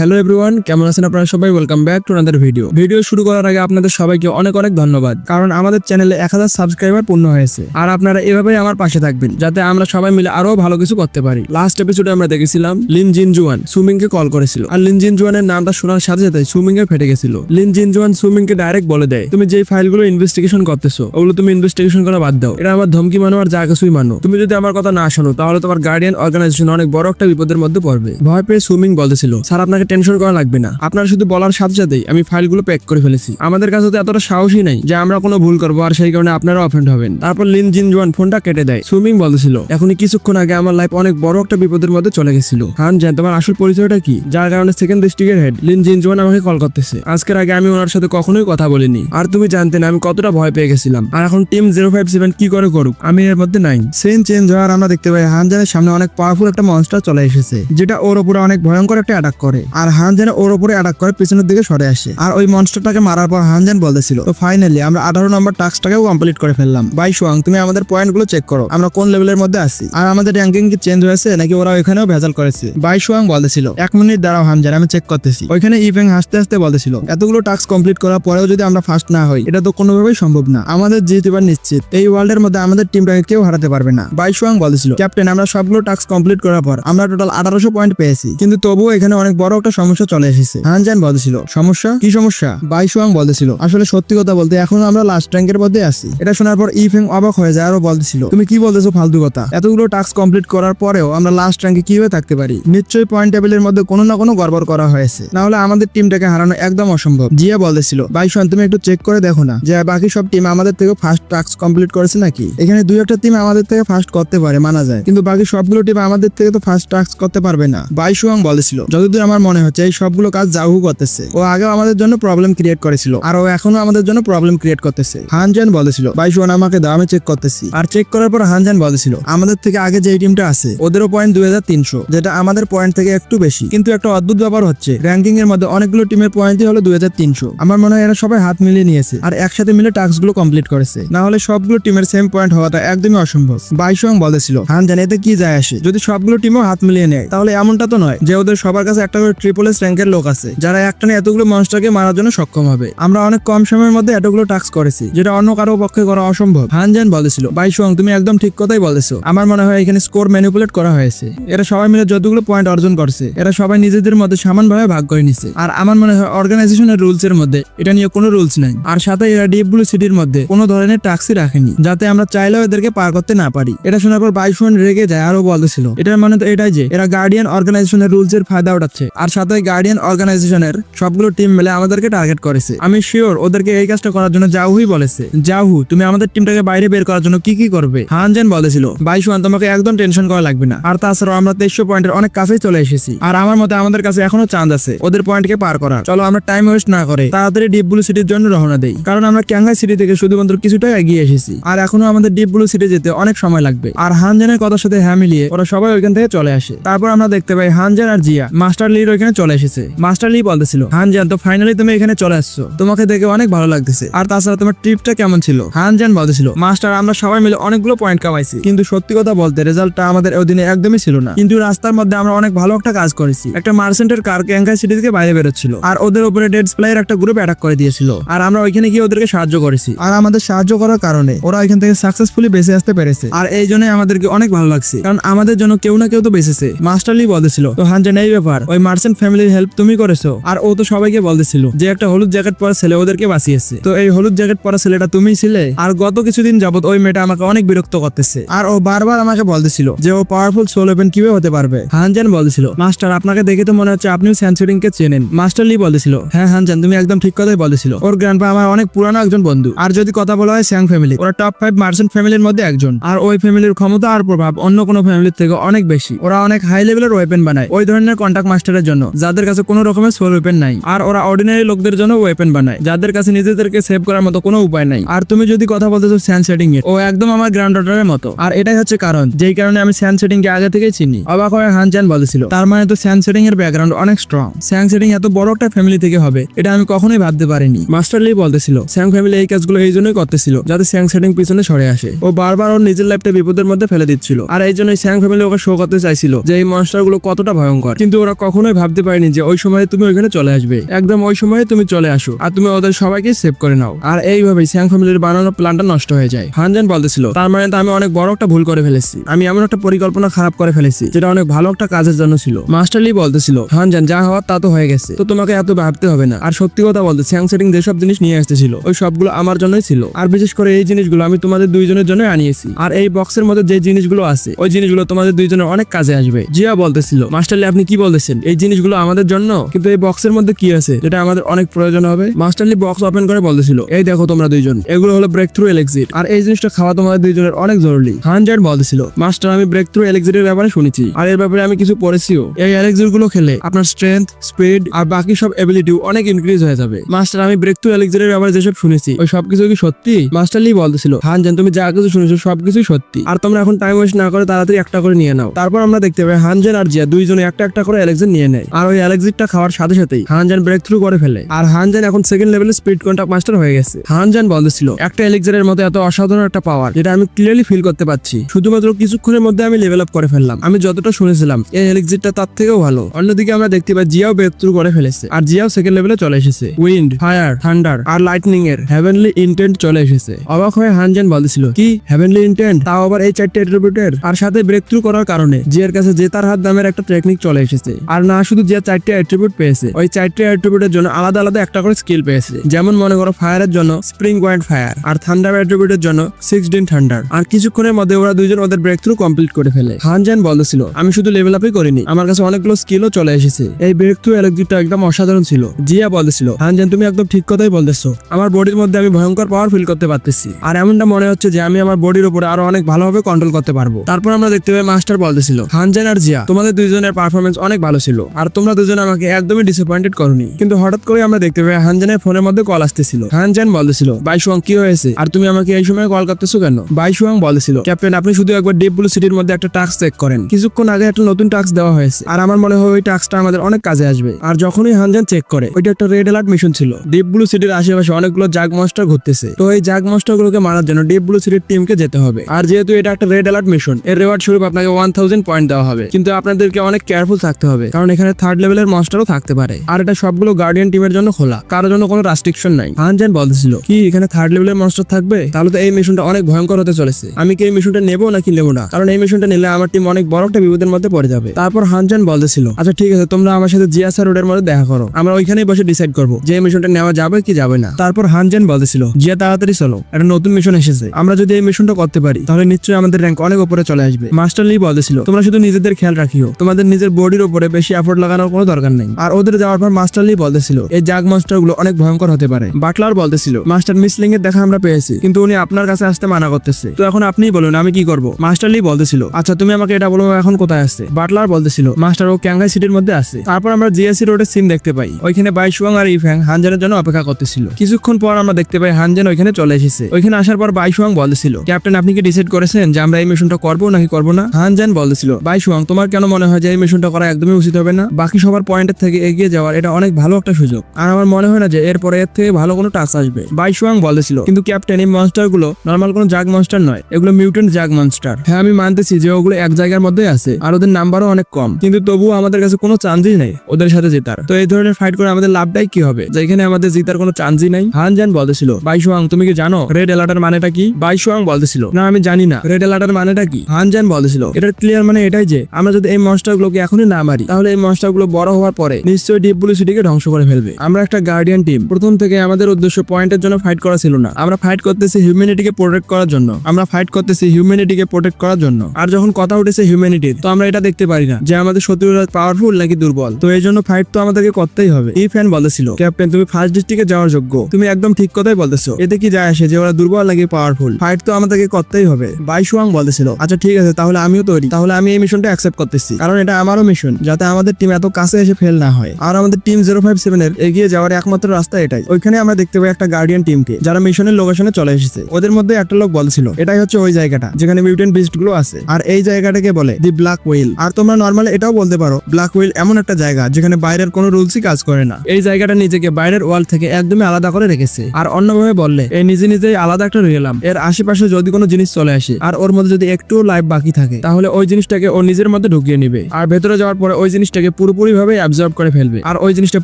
Hello everyone কেমন আছেন আপনারা সবাই? Welcome back to another video video শুরু করার আগে আপনাদের সবাইকে অনেক অনেক ধন্যবাদ, কারণ আমাদের চ্যানেলে এক হাজার সাবস্ক্রাইবার পূর্ণ হয়েছে। আর আপনারা এভাবেই আমার পাশে থাকবেন, যাতে আমরা সবাই মিলে আরও ভালো কিছু করতে পারি। লাস্ট এপিসোডে আমরা দেখেছিলাম লিন জিন জুয়ান সুমিং কে কল করেছিল। আর লিন জিন জুয়ানের নামটা শোনার সাথে সাথে সুমিং এর ফেটে গেছিল। লিন জিন জুয়ান সুমিং কে ডাইরেক্ট বলে দেয়, তুমি যে ফাইলগুলো ইনভেস্টিগেশন করতেছো, ওগুলো তুমি ইনভেস্টিগেশন করা বাদ দাও। এটা আমার ধমকি মানো আর যা কিছুই মানো। তুমি যদি আমার কথা না শোনো, তাহলে তোমার গার্ডিয়ান অর্গানাইজেশন অনেক বড় একটা বিপদের মধ্যে পড়বে। ভয় পেয়ে সুইমিং বলতেছিল, স্যার, আপনাকে টেনশন করা লাগবে না। আপনার শুধু বলার সাথে সাথেই আমি ফাইলগুলো প্যাক করে ফেলেছি। আমাদের কাছে তো এতটা সাহসী নাই যে আমরা কোনো ভুল করব আর সেই কারণে আপনারা অফেন্ড হবেন। তারপর লিন জিন জোয়ান ফোনটা কেটে দেয়। সুইমিং বলতেছিল, এখনই কিছুক্ষণ আগে আমার লাইফ অনেক বড় একটা বিপদের মধ্যে চলে গেছিল। হান জান, তোমার আসল পরিচয়টা কি? যার কারণে সেকেন্ড ডিস্ট্রিক্টের হেড লিন জিন জোয়ান আমাকে কল করতেছে। আজকের আগে আমি ওনার সাথে কখনোই কথা বলিনি। আর তুমি জানতে না, আমি কতটা ভয় পেয়ে গেছিলাম। আর এখন টিম জিরো ফাইভ সেভেন কি করে করুক? আমি এর মধ্যে নাই সিন চেঞ্জ হওয়ার আমরা দেখতে পাই হানজানের সামনে অনেক পাওয়ারফুল একটা মনস্টার চলে এসেছে, যেটা ওর উপরে অনেক ভয়ঙ্কর একটা অ্যাটাক করে। আর হানজান ওর উপরে অ্যাটাক করে, পিছনের দিকে সরে আসে। আর ওই মনস্টারটাকে মারার পর হানজান বলতেছিল, তো ফাইনালি আমরা আঠারো নম্বর টাস্কটাকেও কমপ্লিট করে ফেললাম। বাই সোয়াং, তুমি আমাদের পয়েন্টগুলো চেক করো। আমরা কোন লেভেলের মধ্যে আছি? আর আমাদের র্যাঙ্কিং কি চেঞ্জ হয়েছে, নাকি ওরা ওইখানেও ভেজাল করেছে? বাই সোয়াং বলতেছিল, এক মিনিট দাঁড়াও হানজান, আমি চেক করতেছি। ওইখানে ইভেং হাসতে হাসতে বলতেছিল, এতগুলো টাস্ক কমপ্লিট করার পরেও যদি আমরা ফার্স্ট না হই, এটা তো কোনোভাবেই সম্ভব না। আমাদের জিত এবার নিশ্চিত। এই ওয়ার্ল্ডের মধ্যে আমাদের টিমটাকে কেউ হারাতে পারবে না। বাই সোয়াং বলেছিল ক্যাপ্টেন আমরা সবগুলো টাস্ক কমপ্লিট করার পর আমরা টোটাল আঠারোশো পয়েন্ট পেয়েছি। কিন্তু তবুও এখানে অনেক বড় একটা সমস্যা চলে এসেছে। হানজান বলেছিল সমস্যা? কি সমস্যা? বাই সোয়াং বলেছিল আসলে সত্যি কথা বলতে এখনও আমরা লাস্ট র্যাঙ্কের মধ্যে আছি। এটা শোনার পর ইফেং অবাক হয়ে যায়, আরও বলতেছিল, তুমি কি বলতেছো ফালতু কথা? এতগুলো টাস্ক কমপ্লিট করার পরেও আমরা লাস্ট র্যাঙ্কে কীভাবে থাকতে পারি? নিশ্চয়ই পয়েন্ট টেবিলের মধ্যে কোনো না কোনো গড়বড় করা হয়েছে। না হলে আমাদের টিমটাকে হারানো একদম অসম্ভব। জিয়া বলতেছিল ভাই শোন তুমি একটু চেক করে দেখো না যে বাকি সব টিম আমাদের থেকে ফার্স্ট টাস্ক কমপ্লিট করেছে নাকি? এখানে দুই একটা টিম আমাদের থেকে ফার্স্ট করতে পারে, মানা যায়। কিন্তু বাকি সবগুলো টিম আমাদের থেকে তো ফার্স্ট টাস্ক করতে পারবে না। বাই সুয়াং বলেছিল যতদূর আমার মনে হচ্ছে, এই সবগুলো কাজ জাহু করতেছে। ও আগেও আমাদের জন্য প্রবলেম ক্রিয়েট করেছিল, আর ও এখনও আমাদের জন্য প্রবলেম ক্রিয়েট করতেছে। হানজান বলেছিল বাই সুয়ান আমাকে দাও, আমি চেক করতেছি। আর চেক করার পর হানজান বলেছিল, আমাদের থেকে আগে যে টিমটা আছে, ওদেরও পয়েন্ট দুই হাজার তিনশো, যেটা আমাদের পয়েন্ট থেকে একটু বেশি। কিন্তু একটা অদ্ভুত ব্যাপার হচ্ছে র্যাঙ্কিং এর মধ্যে অনেকগুলো টিমের পয়েন্টই হলো দুই হাজার তিনশো। আমার মনে হয় এরা সবাই হাত মিলিয়ে নিয়েছে, আর একসাথে মিলে টাস্কগুলো কমপ্লিট করেছে। না হলে সবগুলো টিমের সেম পয়েন্ট হওয়াটা একদমই অসম্ভব। বাইশং বলেছিল হান জানি এতে কি যায় আসে? যদি সবগুলো টিমও হাত মিলিয়ে নেয়, তাহলে এমনটা তো নয় যে ওদের সবার কাছে একটা করে ট্রিপল এস র্যাঙ্কের লোক আছে, যারা একটানে এতগুলো মনস্টারকে মারার জন্য সক্ষম হবে। আমরা অনেক কম সময়ের মধ্যে এতগুলো টাস্ক করেছি, যেটা অন্য কারও পক্ষে করা অসম্ভব। হানজান বলেছিল বাইশং তুমি একদম ঠিক কথাই বলেছ। আমার মনে হয় এখানে স্কোর ম্যানিপুলেট করা হয়েছে। এরা সবাই মিলে যতগুলো পয়েন্ট অর্জন করছে, এরা সবাই নিজেদের মধ্যে সমানভাবে ভাগ করে নিছে। আর আমার মনে হয় অর্গানাইজেশনের রুলস এর মধ্যে এটা নিয়ে কোনো রুলস নাই। আর সাথে এরা ডিপ ব্লু সিটির মধ্যে কোনো ধরনের টাক্সি রাখেনি, যাতে আমরা চাইলেও এদেরকে পার করতে না পারি। এটা শোনার পর বাইশন রেগে যায় আরও বলেছিল, এটার মানে তো এটাই যে, এরা গার্ডিয়ান অর্গানাইজেশনের রুলস এর ফায়দা উঠাচ্ছে। আর সাথে গার্ডিয়ান অর্গানাইজেশনের সবগুলো টিম মিলে আমাদেরকে টার্গেট করেছে। আমি শিওর ওদেরকে এই কাজটা করার জন্য জাহুই বলেছে। জাহু তুমি আমাদের টিমটাকে বাইরে বের করার জন্য কি কি করবে? হানজেন বলেছিল বাইশন তোমাকে একদম টেনশন করা লাগবে না। আর তাছাড়াও আমরা তেইশশো পয়েন্টের অনেক কাছেই চলে এসেছি। আর আমার মতে আমাদের কাছে এখনও চান্স আছে, ওদের পয়েন্টকে পার করার। চলো আমরা টাইম ওয়েস্ট না করে তাড়াতাড়ি ডিপ ব্লু সিটির জন্য রওনা দেই। কারণ আমরা ক্যাঙ্গাই সিটি থেকে শুধুমাত্র কিছুটা এগিয়ে এসেছি। আর এখনও আমাদের ডিপ ব্লু সিটি যেতে অনেক সময় লাগবে। আর হানজানের কথার সাথে হ্যাঁ মিলিয়ে ওরা সবাই ওইখান থেকে চলে আসে। তারপর আমরা দেখতে পাই হানজেন আর জিয়া, মাস্টার লির ওইখানে চলে এসেছে। মাস্টার লি বলতেছিল, হানজান, তো ফাইনালি তুমি এখানে চলে আসছো। তোমাকে দেখে অনেক ভালো লাগতেছে। আর তাছাড়া তোমার ট্রিপটা কেমন ছিল? হানজান বলতেছিল, মাস্টার, আমরা সবাই মিলে অনেকগুলো পয়েন্ট কামাইছি। কিন্তু সত্যি কথা বলতে রেজাল্টটা আমাদের ওদিনে একদমই ছিল না। কিন্তু রাস্তার মধ্যে আমরা অনেক ভালো একটা কাজ করেছি। একটা মার্সেন্টের কার ক্যাঙ্কাই সিটি থেকে বাইরে বেরোচ্ছিল। আর ওদের উপরে ডেড স্প্লাইয়ের একটা গ্রুপ অ্যাটাক করে দিয়েছিল। আর আমরা ওইখানে গিয়ে ওদেরকে সাহায্য করেছি। আর আমাদের সাহায্য করার কারণে ওরা ওইখান থেকে সাকসেসফুলি বেঁচে আসতে পেরেছে। আর এই জন্যই আমাদেরকে অনেক ভালো লাগছে। কারণ আমাদের জন্য কেউ না কেউ তো বেঁচেছে। মাস্টারলি বলতেছিল, তো হানজান, এই ব্যাপার। ওই মার্চেন্ট ফ্যামিলির হেল্প তুমি করেছ। আর ও তো সবাইকে বলতেছিল যে একটা হলুদ জ্যাকেট পরা ছেলে ওদেরকে বাঁচিয়েছে। তো এই হলুদ জ্যাকেট পরা ছেলেটা তুমিই ছিলে? আর গত কিছুদিন যাবত ওই মেয়েটা আমাকে অনেক বিরক্ত করতেছে। আর ও বারবার আমাকে বলতেছিল যে ও পাওয়ারফুল সোল ওপেন কীভাবে হতে পারবে? হানজান বলতেছিল মাস্টার আপনাকে দেখে তো মনে হচ্ছে আপনিও স্যানসুরিং কে চেনেন। মাস্টার লি বলতেছিল হ্যাঁ হানজান, তুমি একদম ঠিক কথাই বলেছিল ওর গ্র্যান্ডপা আমার অনেক পুরানো একজন বন্ধু। আর যদি কথা বলা হয় স্যাং ফ্যামিলি ওরা টপ ফাইভ মার্চেন্ট ফ্যামিলির মধ্যে একজন। আর ওই ফ্যামিলির ক্ষমতা আর প্রভাব অন্য কোনো ফ্যামিলির থেকে অনেক বেশি। ওরা অনেক হাই লেভেলের ওয়েপেন বানায়। ওই ধরনের কন্টাক্ট মাস্টারের জন্য। যাদের কাছে কোনো রকমের সোল ওয়েপেন নাই। আর ওরা অর্ডিনারি লোকদের জন্য ওয়েপেন বানায়, যাদের কাছে নিজেদেরকে সেভ করার মতো কোনো উপায় নাই। আর তুমি যদি কথা বলতেছো স্যান সেটিং এর, ও একদম আমার গ্র্যান্ড ডটারের মতো। আর এটাই হচ্ছে কারণ, যেই কারণে আমি স্যান সেটিং কে আগে থেকেই চিনি। অবাক হয়ে হানচান বলেছিল, তার মানে তো স্যান সেটিং এর ব্যাকগ্রাউন্ড অনেক স্ট্রং স্যাং সেটিং এত বড় একটা ফ্যামিলি থেকে হবে, এটা আমি কখনোই ভাবতে পারিনি। মাস্টার লি বলতেছিল স্যাং ফ্যামিলি এই কাজগুলো এই জন্যই করতেছিল, যাতে স্যাং সেটিং পিছনে সরে আসে। ও বারবার ওর নিজের লাইফটা বিপদের মধ্যে ফেলে দিচ্ছিল। আর এই জন্যই স্যাং ফ্যামিলি ওকে শো করতে চাইছিল, যে এই মনস্টারগুলো কতটা ভয়ঙ্কর। কিন্তু ওরা কখনোই ভাবে ভাবতে পারিনি যে ওই সময় তুমি ওইখানে চলে আসবে। একদম ওই সময়ে তুমি চলে আসো আর তুমি ওদের সবাইকে সেভ করে নাও। আর এইভাবেই স্যাং ফ্যামিলির বানানো প্ল্যানটা নষ্ট হয়ে যায়। হানজান বলতেছিল, তার মানে তো আমি অনেক বড় একটা ভুল করে ফেলেছি। আমি এমন একটা পরিকল্পনা খারাপ করে ফেলেছি, যেটা অনেক ভালো একটা কাজের জন্য ছিল। মাস্টারলি বলতেছিল, হানজান, যা হওয়ার তা তো হয়ে গেছে। তো তোমাকে এত ভাবতে হবে না। আর সত্যি কথা বলতে স্যাং সেটিং যেসব জিনিস নিয়ে আসতেছিল, ওই সবগুলো আমার জন্যই ছিল। আর বিশেষ করে এই জিনিসগুলো আমি তোমাদের দুইজনের জন্য আনিয়েছি। আর এই বক্সের মধ্যে যে জিনিসগুলো আছে, ওই জিনিসগুলো তোমাদের দুইজনের অনেক কাজে আসবে। জিয়া বলতেছিল মাস্টারলি আপনি কি বলতেছেন? এই জিনিসগুলো আমাদের জন্য, কিন্তু এই বক্সের মধ্যে কি আছে? যেটা আমাদের অনেক প্রয়োজন হবে। মাস্টারলি বক্স ওপেন করে বলতেছিল, এই দেখো তোমরা দুইজন। এগুলো হলো ব্রেক থ্রু এলেক্সিট আর এই জিনিসটা খাওয়া তোমাদের দুইজনের অনেক জরুরি। হানজার্ড বলতেছিল মাস্টার আমি ব্রেক থ্রু এলেক্সিটের ব্যাপারে শুনেছি। আর এর ব্যাপারে আমি কিছু পড়েছিও। এই এলেক্সিটগুলো খেলে আপনার স্ট্রেংথ স্পিড আর বাকি সব এবিলিটি অনেক ইনক্রিজ হয়ে যাবে। মাস্টার আমি ব্রেক থ্রু এলেক্সিটের ব্যাপারে যেসব শুনেছি, ওই সবকিছু কি সত্যি? মাস্টারলি বলতেছিল, হানজান, তুমি যা কিছু শুনেছো সবকিছুই সত্যি। আর তোমরা এখন টাইম ওয়েস্ট না করে তাড়াতাড়ি একটা করে নিয়ে নাও। তারপর আমরা দেখতে পাই হানজান আর জিয়া দুইজনে একটা একটা করে অ্যালেক্সিট নিয়ে নেয়। আর ওই অ্যালেক্সিটটা খাওয়ার সাথে সাথেই হানজান ব্রেক থ্রু করে ফেলে। আর হানজান এখন সেকেন্ড লেভেলের স্পিড কন্টাক্ট মাস্টার হয়ে গেছে। হানজান বলতেছিল একটা এলিক্সারের মতো এত অসাধারণ একটা পাওয়ার যেটা আমি ক্লিয়ারলি ফিল করতে পারছি। শুধুমাত্র কিছুক্ষণের মধ্যে আমি লেভেল আপ করে ফেললাম। আমি যতটা শুনেছিলাম, এই এলিক্সিটটা তার থেকেও ভালো। অন্যদিকে আমরা দেখতে পাই জিয়াও ব্রেক থ্রু করে ফেলেছে। আর জিয়াও সেকেন্ড লেভেলে চলে এসেছে। উইন্ড ফায়ার থান্ডার আর লাইটনিং এর হেভেনলি ইন্টেন্ট চলে এসেছে। অবাক হয়ে হানজান বলতেছিল কি? হেভেনলি ইন্টেন্ট তাও আবার এই চারটে অ্যাট্রিবিউটের আর সাথে ব্রেক থ্রু করার কারণে জিয়ার কাছে জেতার হাত নামের একটা টেকনিক চলে এসেছে। আর না শুধু যে চারটি অ্যাট্রিবিউট পেয়েছে, ওই চারটে অ্যাট্রিবিউটের জন্য আলাদা আলাদা একটা করে স্কিল পেয়েছে। যেমন মনে করো ফায়ারের জন্য স্প্রিং পয়েন্ট ফায়ার আর থান্ডার অ্যাট্রিবিউটের জন্য সিক্স ডিন থান্ডার আর কিছুক্ষণের মধ্যে ওরা দুইজন ওদের ব্রেক থ্রু কমপ্লিট করে ফেলে। হানজান বলতেছিল, আমি শুধু লেভেল আপই করিনি, আমার কাছে অনেকগুলো স্কিলও চলে এসেছে। এই ব্রেক থ্রু এলেক্ট্রিকটা একদম অসাধারণ ছিল। জিয়া বলতেছিল হানজান তুমি একদম ঠিক কথাই বলতেছো। আমার বডির মধ্যে আমি ভয়ঙ্কর পাওয়ার ফিল করতে পারতেছি। আর এমনটা মনে হচ্ছে যে আমি আমার বডির উপরে আরও অনেক ভালোভাবে কন্ট্রোল করতে পারব। তারপর আমরা দেখতে পাই মাস্টার বলতেছিল হানজান আর জিয়া, তোমাদের দুইজনের পারফরমেন্স অনেক ভালো ছিল। আর তোমরা দুজন আমাকে একদমই ডিসঅ্যাপয়েন্টেড করনি। কিন্তু হঠাৎ করে আমরা দেখতে পাই হানজানের ফোনের মধ্যে কল আসতেছিল। হানজান বলতেছিল বাইশুয়াং কি হয়েছে? আর তুমি আমাকে এই সময় কল করতেছো কেন? বাইশুয়াং বলতেছিল, ক্যাপ্টেন, আপনি শুধু একবার ডিপ ব্লু সিটির মধ্যে একটা টাস্ক চেক করেন। কিছুক্ষণ আগে একটা নতুন টাস্ক দেওয়া হয়েছে। আর আমার মনে হয় ওই টাস্কটা আমাদের অনেক কাজে আসবে। আর যখনই হানজান চেক করে, ওইটা একটা রেড অ্যালার্ট মিশন ছিল। ডিপ ব্লু সিটির আশেপাশে অনেকগুলো জাগ মনস্টার ঘুরতেছে। তো এই জাগ মনস্টার গুলোকে মারার জন্য ডিপ ব্লু সিটির টিমকে যেতে হবে। আর যেহেতু এটা একটা রেড অ্যালার্ট মিশন এর রেওয়ার্ড স্বরূপ আপনাকে ওয়ান থাউজেন্ড পয়েন্ট দেওয়া হবে। কিন্তু আপনাদেরকে অনেক কেয়ারফুল থাকতে হবে। কারণ এখানে থার্ড লেভেলের মনস্টারও থাকতে পারে। আর এটা সবগুলো গার্ডিয়ান টিমের জন্য খোলা। কারও জন্য কোনো রেস্ট্রিকশন নাই। হানজান বলতেছিল, কি, এখানে থার্ড লেভেলের মনস্টার থাকবে? তাহলে তো এই মিশনটা অনেক ভয়ঙ্কর হতে চলেছে। আমি কি এই মিশনটা নেব নাকি নেব না? কারণ এই মিশনটা নিলে আমার টিম অনেক বড় একটা বিপদের মধ্যে পড়ে যাবে। তারপর হানজান বলতেছিল আচ্ছা ঠিক আছে, তোমরা আমার সাথে জিয়াসা রোডের মধ্যে দেখা করো। আমরা ওইখানেই বসে ডিসাইড করব যে এই মিশনটা নেওয়া যাবে কি যাবে না। তারপর হানজান বলতেছিল, জিয়া, তাড়াতাড়ি চলো। একটা নতুন মিশন এসেছে। আমরা যদি এই মিশনটা করতে পারি, তাহলে নিশ্চয়ই আমাদের র্যাঙ্ক অনেক উপরে চলে আসবে। মাস্টার লি বলতেছিল, তোমরা শুধু নিজেদের খেয়াল রাখিও। তোমাদের নিজের বডির উপরে বেশি এফোর্ট লাগানোর কোনো দরকার নেই। আর ওদের যাওয়ার পর মাস্টার লি বলতেছিল, এই জাগ মাস্টারগুলো অনেক ভয়ঙ্কর হতে পারে। বাটলার বলতেছিল, মাস্টার মিসলিং এর দেখা আমরা পেয়েছি, কিন্তু উনি আপনার কাছে আসতে মানা করতেছে। তো এখন আপনিই বলুন, আমি কি করব? মাস্টার লি বলতেছিল আচ্ছা তুমি আমাকে এটা বলো, এখন কোথায় আছে বাটলার বলতেছিল, মাস্টার, ও ক্যাঙ্গাই সিটির মধ্যে আছে। তারপর আমরা জিএসসি রোডের সিন দেখতে পাই। ওইখানে বাইশুয়াং আর ইফ্যাং হানজানের জন্য অপেক্ষা করতেছিল। কিছুক্ষণ পর আমরা দেখতে পাই হানজান ওইখানে চলে এসেছে। ওইখানে আসার পর বাইশুয়াং বলতেছিল, ক্যাপ্টেন, আপনি কি ডিসাইড করেছেন যে আমরা এই মিশনটা করব নাকি করব না? হানজান বলতেছিল বাইশুয়াং তোমার কেন মনে হয় যে এই মিশনটা করা একদমই উচিত হবে না? বাকি সবার পয়েন্টের থেকে এগিয়ে যাওয়ার এটা অনেক ভালো একটা সুযোগ। আর আমার মনে হয় না যে এরপরে এর থেকে ভালো কোনো টাস্ক আসবে। বাইশুয়াং বলেছিল, কিন্তু ক্যাপ্টেন এই মনস্টারগুলো নর্মাল কোনো জাগ মনস্টার নয়, এগুলো মিউটেন্ট জাগ মনস্টার হ্যাঁ আমি মানতেছি যে ওগুলো এক জায়গার মধ্যে আছে, আর ওদের নাম্বারও অনেক কম। কিন্তু তবুও আমাদের কাছে কোনো চান্সই নেই ওদের সাথে জেতার। তো এই ধরনের ফাইট করে আমাদের লাভটাই কি হবে? যেখানে আমাদের জিতার কোনো চান্সই নাই। হানজান বলতেছিল বাইশুয়াং তুমি কি জানো রেড অ্যালার্টের মানেটা কি? বাইশুয়াং বলতেছিল না, আমি জানি না। রেড অ্যালার্টের মানেটা কি? হানজান বলতেছিল এটার ক্লিয়ার মানে এটাই যে আমরা যদি এই মনস্টার গুলোকে এখনই না মারি, তাহলে এই মনস্টার গুলো বড় হওয়ার পরে নিশ্চয়ই ডিপ ব্লু সিটিকে ধ্বংস করে ফেলবে। আমরা একটা গার্ডিয়ান টিম প্রথম থেকে আমাদের উদ্দেশ্য পয়েন্টের জন্য ফাইট করা ছিল না। আমরা ফাইট করতেছি হিউম্যানিটিকে প্রোটেক্ট করার জন্য। আমরা ফাইট করতেছি হিউম্যানিটিকে প্রোটেক্ট করার জন্য। আর যখন কথা উঠেছে হিউম্যানিটির তো আমরা এটা দেখতে পারি না যে আমাদের শত্রুরা পাওয়ারফুল নাকি দুর্বল। তো এই জন্য ফাইট তো আমাদেরকে করতেই হবে। এই ফ্যান বলেছিল ক্যাপ্টেন তুমি ফার্স্ট ডিস্ট্রিক্টে যাওয়ার যোগ্য। তুমি একদম ঠিক কথাই বলতেছো এতে কি যায় আসে যে ওরা দুর্বল নাকি পাওয়ারফুল ফাইট তো আমাদেরকে করতেই হবে। বাইশুয়াং বলেছিল আচ্ছা ঠিক আছে, তাহলে আমিও তৈরি। তাহলে আমি এই মিশনটা অ্যাকসেপ্ট করতেছি। কারণ এটা আমারও মিশন যাতে আমাদের টিম এত কাছে এসে ফেল না হয়। আর আমাদের টিম জিরো ফাইভ সেভেন এর এগিয়ে যাওয়ার একমাত্র রাস্তা এটাই। ওইখানে আমরা দেখতে পাই একটা গার্ডিয়ান টিমকে যারা মিশনের লোকেশনে চলে এসেছে। ওদের মধ্যে একটা লোক বলছিল এটাই হচ্ছে ওই জায়গাটা, যেখানে মিউটেন্ট বিস্টগুলো আছে। আর এই জায়গাটাকে বলে দি ব্ল্যাক হুইল আর তোমরা নর্মালি এটাও বলতে পারো ব্ল্যাক হুইল এমন একটা জায়গা, যেখানে বাইরের কোনো রুলসই কাজ করে না। এই জায়গাটা নিজেকে বাইরের ওয়াল থেকে একদমই আলাদা করে রেখেছে। আর অন্যভাবে বললে এই নিজে নিজেই আলাদা একটা রিয়েলাম এর আশেপাশে যদি কোনো জিনিস চলে আসে, আর ওর মধ্যে যদি একটু লাইফ বাকি থাকে, তাহলে ওই জিনিসটাকে ও নিজের মধ্যে ঢুকিয়ে নিবে। আর ভেতরে যাওয়ার পরে ওই জিনিসটাকে জিনিসটাকে পুরোপুরি ভাবে অ্যাবজর্ব করে ফেলবে। আর ওই জিনিসটা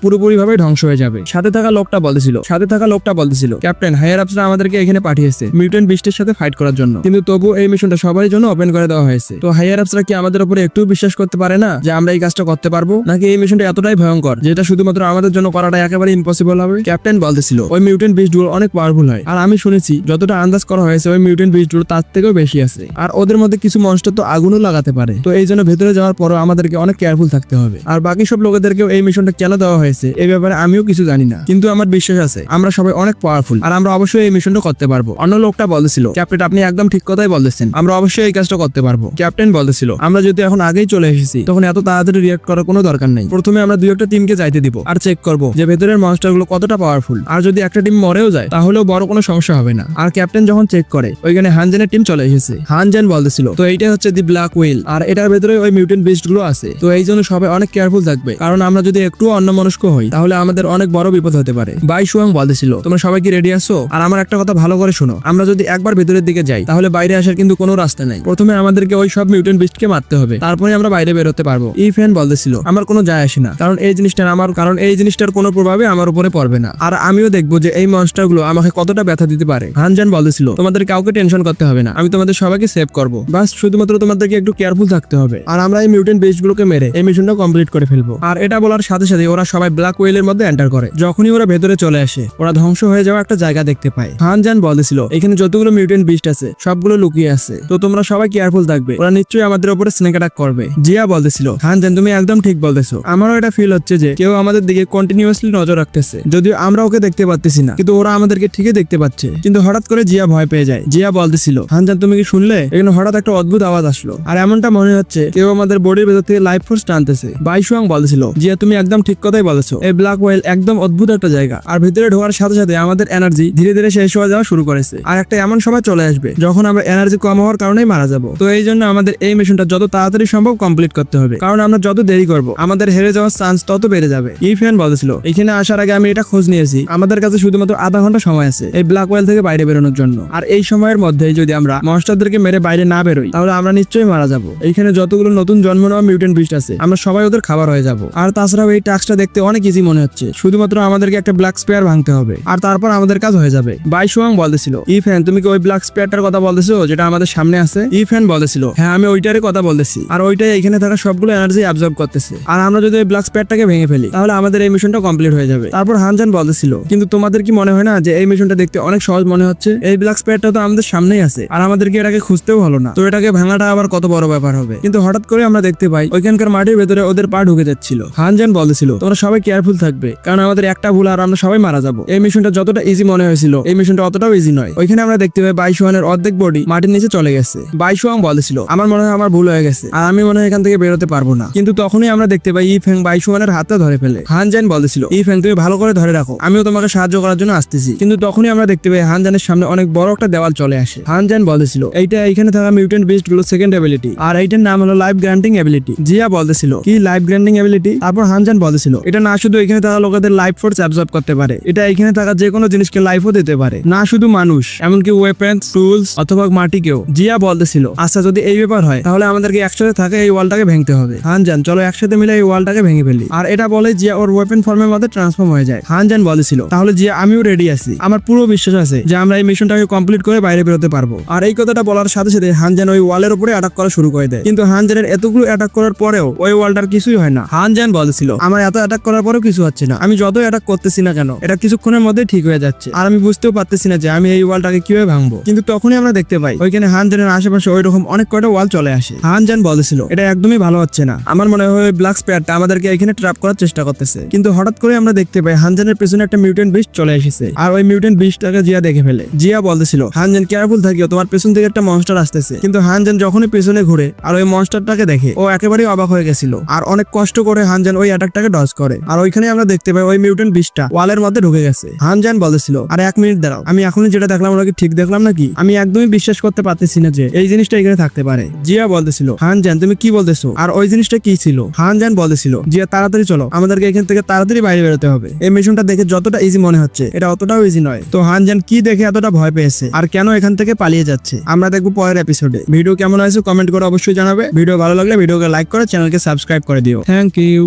পুরোপুরি ভাবে ধ্বংস হয়ে যাবে। সাথে থাকা লোকটা বলতেছিল, সাথে থাকা লোকটা বলতেছিল ক্যাপ্টেন হায়ার আপসরা আমাদেরকে এখানে পাঠিয়েছে মিউটেন্ট বিস্টের সাথে ফাইট করার জন্য। কিন্তু তবু এই মিশনটা সবার জন্য ওপেন করে দেওয়া হয়েছে। তো হায়ার আপসরা কি আমাদের উপরে একটু বিশ্বাস করতে পারে না, যে আমরা এই কাজটা করতে পারব? নাকি এই মিশনটা এতটাই ভয়ঙ্কর, যেটা শুধুমাত্র আমাদের জন্য করাটা একেবারে ইম্পসিবল হবে? ক্যাপ্টেন বলতেছিল, ওই মিউটেন্ট বিস্টগুলো অনেক পাওয়ারফুল হয়। আর আমি শুনেছি, যতটা আন্দাজ করা হয়েছে, ওই মিউটেন্ট বিস্টগুলো তার থেকেও বেশি আছে। আর ওদের মধ্যে কিছু মনস্টার তো আগুনও লাগাতে পারে। তো এই জন্য ভেতরে যাওয়ার পরও আমাদেরকে অনেক কেয়ারফুল থাকতে হবে। আর বাকি সব লোকেদেরকেও এই মিশনটা কেন দেওয়া হয়েছে এই ব্যাপারে আমিও কিছু জানি না। কিন্তু আমার বিশ্বাস আছে, আমরা সবাই অনেক পাওয়ারফুল আর আমরা অবশ্যই এই মিশনটা করতে পারব। অন্য লোকটা বলতেছিল, ক্যাপ্টেন, আপনি একদম ঠিক কথাই বলতেছেন। আমরা অবশ্যই এই কাজটা করতে পারব। ক্যাপ্টেন বলতেছিল, আমরা যদি এখন আগেই চলে এসেছি, তখন এত তাড়াতাড়ি রিয়াক্ট করার কোনো দরকার নেই। প্রথমে আমরা দুই একটা টিমকে যাইতে দিব, আর চেক করব যে ভেতরের মনস্টারগুলো কতটা পাওয়ারফুল আর যদি একটা টিম মরেও যায়, তাহলেও বড় কোনো সমস্যা হবে না। আর ক্যাপ্টেন যখন চেক করে, ওইখানে হানজেনের টিম চলে এসেছে। হানজেন বলতেছিল, তো এইটা হচ্ছে দি ব্ল্যাক উইল আর এটার ভেতরে ওই মিউটেন্ট বিস্টগুলো আছে। তো এই জন্য সবাই অনেক কেয়ারফুল থাকবে। কারণ আমরা যদি একটু অন্যমনস্ক হই, তাহলে আমাদের অনেক বড় বিপদ হতে পারে। বাই সুয়াং বলতেছিল, তোমরা সবাই কি রেডি আছো? আর আমার একটা কথা ভালো করে শোনো। আমরা যদি একবার ভেতরের দিকে যাই, তাহলে বাইরে আসার কিন্তু কোনো রাস্তা নেই। প্রথমে আমাদেরকে ওই সব মিউটেন্ট বিস্টকে মারতে হবে। তারপরে আমরা বাইরে বেরোতে পারব। এই ফ্যান বলতেছিল, আমার কোনো যায় আসে না। কারণ এই জিনিসটার আমার কারণ এই জিনিসটার কোনো প্রভাবে আমার উপরে পড়বে না। আর আমিও দেখব যে এই মনস্টারগুলো আমাকে কতটা ব্যথা দিতে পারে। হানজান বলতেছিল, তোমাদের কাউকে টেনশন করতে হবে না। আমি তোমাদের সবাইকে সেভ করব। বাস, শুধুমাত্র তোমাদেরকে একটু কেয়ারফুল থাকতে হবে। আর আমরা এই মিউটেন্ট বিস্ট গুলোকে মেরে এই মিশনটা কমপ্লিট করে ফেলব। আর এটা বলার সাথে সাথে ওরা সবাই ব্ল্যাক ওয়েলের মধ্যে এন্টার করে। যখনই ওরা ভেতরে চলে আসে, ওরা ধ্বংস হয়ে যাওয়া একটা জায়গা দেখতে পায়। হানজান বলতেছিল এখানে যতগুলো মিউটেন্ট বিস্ট আছে, সবগুলো লুকিয়ে আছে। তো তোমরা সবাই কেয়ারফুল থাকবে। ওরা নিশ্চয়ই আমাদের উপরে স্নেক অ্যাটাক করবে। জিয়া বলতেছিল হানজান তুমি একদম ঠিক বলতেছো আমারও এটা ফিল হচ্ছে যে, কেউ আমাদের দিকে কন্টিনিউয়াসলি নজর রাখতেছে। যদিও আমরা ওকে দেখতে পাচ্তেছি না, কিন্তু ওরা আমাদেরকে ঠিকই দেখতে পাচ্ছে। কিন্তু হঠাৎ করে জিয়া ভয় পেয়ে যায়। জিয়া বলতেছিল হানজান তুমি কি শুনলে? এখানে হঠাৎ একটা অদ্ভুত আওয়াজ আসলো। আর এমনটা মনে হচ্ছে, কেউ আমাদের বডির ভেতর থেকে লাইফ ফোর্স টানতেছে। বাইশুয়াং বলতেছিল জিয়া, তুমি একদম ঠিক কথাই বলেছ। এই ব্ল্যাক ওয়েল একদম অদ্ভুত একটা জায়গা। আর ভিতরে ঢোকার সাথে সাথে আমাদের এনার্জি ধীরে ধীরে শেষ হয়ে যাওয়া শুরু করেছে। আর একটা এমন সময় চলে আসবে, যখন আমরা এনার্জি কম হওয়ার কারণেই মারা যাব। তো এই জন্য আমাদের এই মিশনটা যত তাড়াতাড়ি সম্ভব কমপ্লিট করতে হবে। কারণ আমরা যত দেরি করব, আমাদের হেরে যাওয়ার চান্স তত বেড়ে যাবে। এই ফ্যান বলেছিল, এখানে আসার আগে আমি এটা খোঁজ নিয়েছি। আমাদের কাছে শুধুমাত্র আধা ঘণ্টা সময় আছে এই ব্ল্যাক ওয়েল থেকে বাইরে বেরোনোর জন্য। আর এই সময়ের মধ্যে যদি আমরা মনস্টারদেরকে মেরে বাইরে না বেরোই, তাহলে আমরা নিশ্চয়ই মারা যাব। এইখানে যতগুলো নতুন জন্ম নেওয়া মিউটেন্ট বিস্ট আছে, আমরা সবাই ওদের খাবার হয়ে যাব। আর তাছাড়াও এই টাস্কটা দেখতে অনেক ইজি মনে হচ্ছে। শুধুমাত্র আমাদেরকে একটা ব্ল্যাক স্পেয়ার ভাঙতে হবে। আর তারপর আমাদের কাজ হয়ে যাবে। বাই সুয়াং বলতেছিল ই ফ্যান তুমি কি ওই ব্ল্যাক স্পেয়ারটার কথা বলতেছো, যেটা আমাদের সামনে আছে? ই ফ্যান বলতেছিল হ্যাঁ আমি ওইটারই কথা বলতেছি। আর ওইটাই এখানে থাকা সবগুলো এনার্জি অ্যাবজর্ব করতেছে। আর আমরা যদি ওই ব্ল্যাক স্পেয়ারটাকে ভেঙে ফেলি, তাহলে আমাদের এই মিশনটা কমপ্লিট হয়ে যাবে। তারপর হানজান বলতেছিল, কিন্তু তোমাদের কি মনে হয় না যে এই মিশনটা দেখতে অনেক সহজ মনে হচ্ছে? এই ব্ল্যাক স্পেয়ারটা তো আমাদের সামনেই আছে। আর আমাদেরকে এটাকে খুঁজতেও হলো না। তো এটাকে ভাঙাটা আবার কত বড় ব্যাপার হবে? কিন্তু হঠাৎ করে আমরা দেখতে পাই, ওইখানকার মাটির ভেতরে ওদের পা ঢুকে যাচ্ছিল। হানজান বলতেছিল, তোমরা সবাই কেয়ারফুল থাকবে, কারণ আমাদের একটা ভুল আর আমরা সবাই মারা যাব। এই মিশনটা যতটা ইজি মনে হয়েছিল, এই মিশনটা অতটাও ইজি নয়। ওইখানে আমরা দেখতে পাই বাইশুয়ানের অর্ধেক বডি মাটির নিচে চলে গেছে। বাইশুয়াং বলেছিল, আমার মনে হয় আমার ভুল হয়ে গেছে, আর আমি মনে হয় এখান থেকে বেরোতে পারব না। কিন্তু তখনই আমরা দেখতে পাই ই ফ্যাং বাইশুয়ানের হাতটা ধরে ফেলে। হানজান বলেছিল, ই ফ্যাং তুমি ভালো করে ধরে রাখো, আমিও তোমাকে সাহায্য করার জন্য আসতেছি। কিন্তু তখনই আমরা দেখতে পাই হানজানের সামনে অনেক বড় একটা দেওয়াল চলে আসে। হানজান বলেছিল, এইটা এইখানে থাকা মিউটেন্ট বিস্টগুলো সেকেন্ড এবিলিটি আর এইটার নাম হলো লাইফ গ্রান্টিং এবিলিটি জিয়া বলতেছিল, কি লাইফ গ্রান্টিং এবিলিটি তারপর হানজান বলেছিল এটা না শুধু এখানে থাকা লোকেদের লাইফ ফোর্স অ্যাবজর্ব করতে পারে, এটা এখানে থাকা যে কোনো জিনিসকে লাইফও দিতে পারে। না শুধু মানুষ, এমনকি ওয়েপেন্স টুলস অথবা মাটিকেও জিয়া বলতেছিল আচ্ছা যদি এই ব্যাপার হয়, তাহলে আমাদেরকে একসাথে থাকা এই ওয়ালটাকে ভেঙতে হবে। হানজান চলো একসাথে মিলে এই ওয়ালটাকে ভেঙে ফেলি। আর এটা বলে জিয়া ওর ওয়েপেন ফর্মের মধ্যে ট্রান্সফর্ম হয়ে যায়। হানজান বলেছিল তাহলে জিয়া, আমিও রেডি আছি। আমার পুরো বিশ্বাস আছে যে আমরা এই মিশনটাকে কমপ্লিট করে বাইরে বেরোতে পারব। আর এই কথাটা বলার সাথে সাথে হানজান ওই ওয়ালের উপরে অ্যাটাক করা শুরু করে দেয়। কিন্তু হানজানের এতগুলো অ্যাটাক করার পরেও ওই ওয়ালটার কিছুই হয় না। হানজান বলেছিল আমার এত অ্যাটাক করার পরেও কিছু হচ্ছে না। আমি যত অ্যাটাক করতেছি না কেন এটা কিছুক্ষণের মধ্যে ঠিক হয়ে যাচ্ছে। আর আমি বুঝতেও পারতেছি না যে আমি এই ওয়ালটাকে কীভাবে ভাঙবো। কিন্তু তখনই আমরা দেখতে পাই ওইখানে হানজানের আশেপাশে ওই রকম অনেক কয়টা ওয়াল চলে আসে। হানজান বলেছিল এটা একদমই ভালো হচ্ছে না। আমার মনে হয় ব্ল্যাক স্পেয়ারটা আমাদেরকে এখানে ট্র্যাপ করার চেষ্টা করতেছে। কিন্তু হঠাৎ করে আমরা দেখতে পাই হানজানের পেছনে একটা মিউটেন্ট বিস্ট চলে এসেছে। আর ওই মিউটেন্ট বিস্টটাকে জিয়া দেখে ফেলে। জিয়া বলতেছিল হানজান কেয়ারফুল থাকিও তোমার পেছন থেকে একটা মনস্টার আসতেছে। কিন্তু হানজান যখনই পেছনে ঘুরে আর ওই মনস্টারটাকে দেখে ও একেবারেই অবাক হয়ে গেছিল। আর অনেক কষ্ট করে হানজান ওই অ্যাটাকটাকে ডজ করে। আর ওইখানে আমরা দেখতে পাই ওই মিউটেন্ট বিস্টটা ওয়ালের মধ্যে ঢুকে গেছে। হানজান বলেছিল, আর এক মিনিট দাঁড়াও, আমি এখনই যেটা দেখলাম ওরা কি ঠিক দেখলাম নাকি? আমি একদমই বিশ্বাস করতে পারতেছি না যে এই জিনিসটা এখানে থাকতে পারে। জিয়া বলতেছিল, হানজান, তুমি কি বলতেছো? আর ওই জিনিসটা কি ছিল? হানজান বলেছিল, জিয়া, তাড়াতাড়ি চলো, আমাদেরকে এখান থেকে তাড়াতাড়ি বাইরে বেরোতে হবে। এই মিশনটা দেখে যতটা ইজি মনে হচ্ছে, এটা অতটাও ইজি নয়। তো হানজান কি দেখে এতটা ভয় পেয়েছে? আর কেন এখান থেকে পালিয়ে যাচ্ছে? আমরা দেখব পরের এপিসোডে ভিডিও কেমন হয়েছে কমেন্ট করে অবশ্যই জানাবে। ভিডিও ভালো লাগলে ভিডিওকে লাইক করে চ্যানেলকে সাবস্ক্রাইব করে করে দিও। Thank you